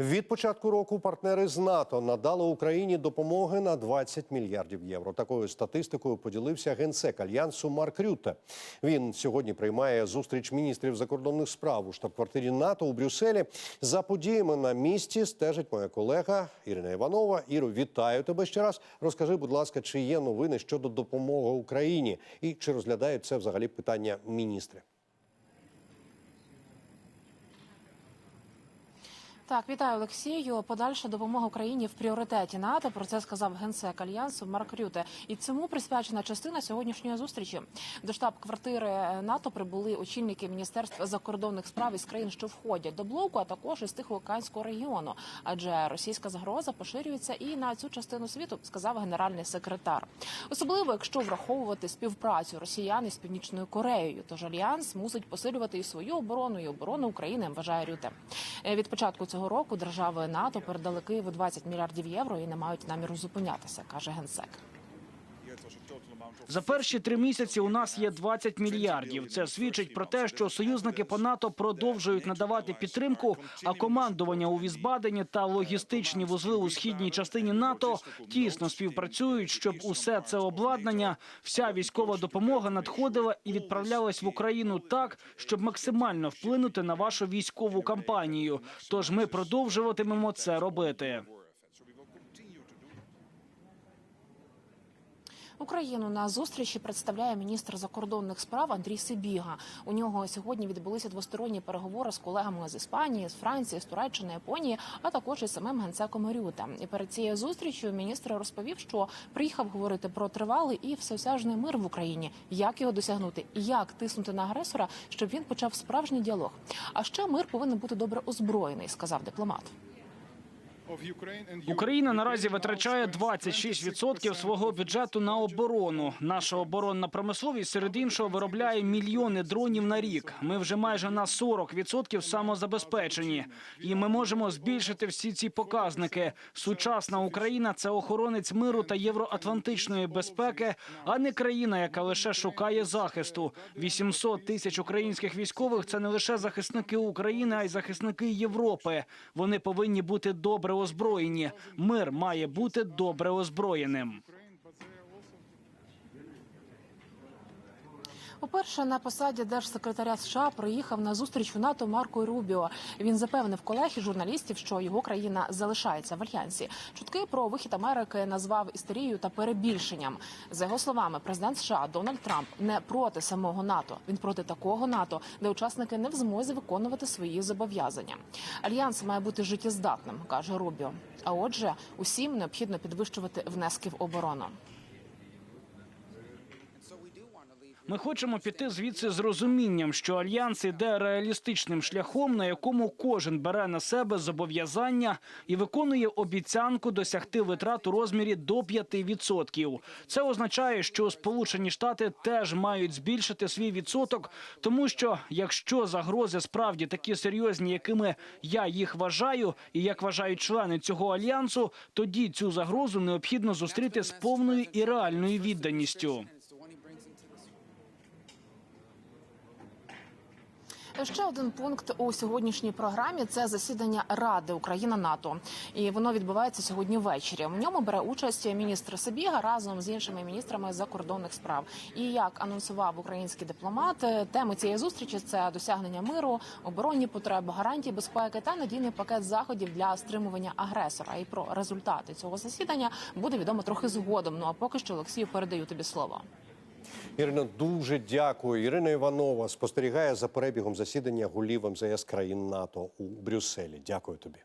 Від початку року партнери з НАТО надали Україні допомоги на 20 мільярдів євро. Такою статистикою поділився генсек альянсу Марк Рютте. Він сьогодні приймає зустріч міністрів закордонних справ у штаб-квартирі НАТО у Брюсселі. За подіями на місці стежить моя колега Ірина Іванова. Іро, вітаю тебе ще раз. Розкажи, будь ласка, чи є новини щодо допомоги Україні і чи розглядають це взагалі питання міністри? Так, вітаю Олексію. Подальша допомога Україні в пріоритеті НАТО. Про це сказав генсек альянсу Марк Рюте. І цьому присвячена частина сьогоднішньої зустрічі. До штаб-квартири НАТО прибули очільники міністерства закордонних справ із країн, що входять до блоку, а також із Тихоокеанського регіону. Адже російська загроза поширюється і на цю частину світу, сказав генеральний секретар. Особливо якщо враховувати співпрацю росіян із північною Кореєю. Тож альянс мусить посилювати і свою оборону, і оборону України. Вважає Рюте. Е, Від початку цього року держави НАТО передали Києву 20 мільярдів євро і не мають наміру зупинятися, каже генсек. За перші три місяці у нас є 20 мільярдів. Це свідчить про те, що союзники по НАТО продовжують надавати підтримку. А командування у Візбадені та логістичні вузли у східній частині НАТО тісно співпрацюють, щоб усе це обладнання, вся військова допомога надходила і відправлялась в Україну так, щоб максимально вплинути на вашу військову кампанію. Тож ми продовжуватимемо це робити. Україну на зустрічі представляє міністр закордонних справ Андрій Сибіга. У нього сьогодні відбулися двосторонні переговори з колегами з Іспанії, з Франції, з Туреччини, Японії, а також із самим генсеком Рюте. І перед цією зустрічю міністр розповів, що приїхав говорити про тривалий і всеосяжний мир в Україні, як його досягнути, і як тиснути на агресора, щоб він почав справжній діалог. А ще мир повинен бути добре озброєний, сказав дипломат. Україна наразі витрачає 26% свого бюджету на оборону. Наша оборонна промисловість серед іншого виробляє мільйони дронів на рік. Ми вже майже на 40% самозабезпечені, і ми можемо збільшити всі ці показники. Сучасна Україна це охоронець миру та євроатлантичної безпеки, а не країна, яка лише шукає захисту. 800 тисяч українських військових це не лише захисники України, а й захисники Європи. Вони повинні бути добре озброєні. Мир має бути добре озброєним. Уперше на посаді держсекретаря США приїхав на зустріч у НАТО Марко Рубіо. Він запевнив колег і журналістів, що його країна залишається в альянсі. Чутки про вихід Америки назвав істерією та перебільшенням. За його словами, президент США Дональд Трамп не проти самого НАТО. Він проти такого НАТО, де учасники не в змозі виконувати свої зобов'язання. Альянс має бути життєздатним, каже Рубіо. А отже, усім необхідно підвищувати внески в оборону. Ми хочемо піти звідси з розумінням, що альянс іде реалістичним шляхом, на якому кожен бере на себе зобов'язання і виконує обіцянку досягти витрат у розмірі до 5%. Це означає, що Сполучені Штати теж мають збільшити свій відсоток, тому що якщо загрози справді такі серйозні, якими я їх вважаю, і як вважають члени цього альянсу, тоді цю загрозу необхідно зустріти з повною і реальною відданістю. Ще один пункт у сьогоднішній програмі це засідання Ради Україна НАТО, і воно відбувається сьогодні ввечері. В ньому бере участь міністр Сибіга разом з іншими міністрами закордонних справ. І як анонсував український дипломат, теми цієї зустрічі це досягнення миру, оборонні потреби, гарантії безпеки та надійний пакет заходів для стримування агресора. І про результати цього засідання буде відомо трохи згодом. Ну а поки що Олексію передаю тобі слово. Ірина, дуже дякую. Ірина Іванова спостерігає за перебігом засідання голів МЗС країн НАТО у Брюсселі. Дякую тобі.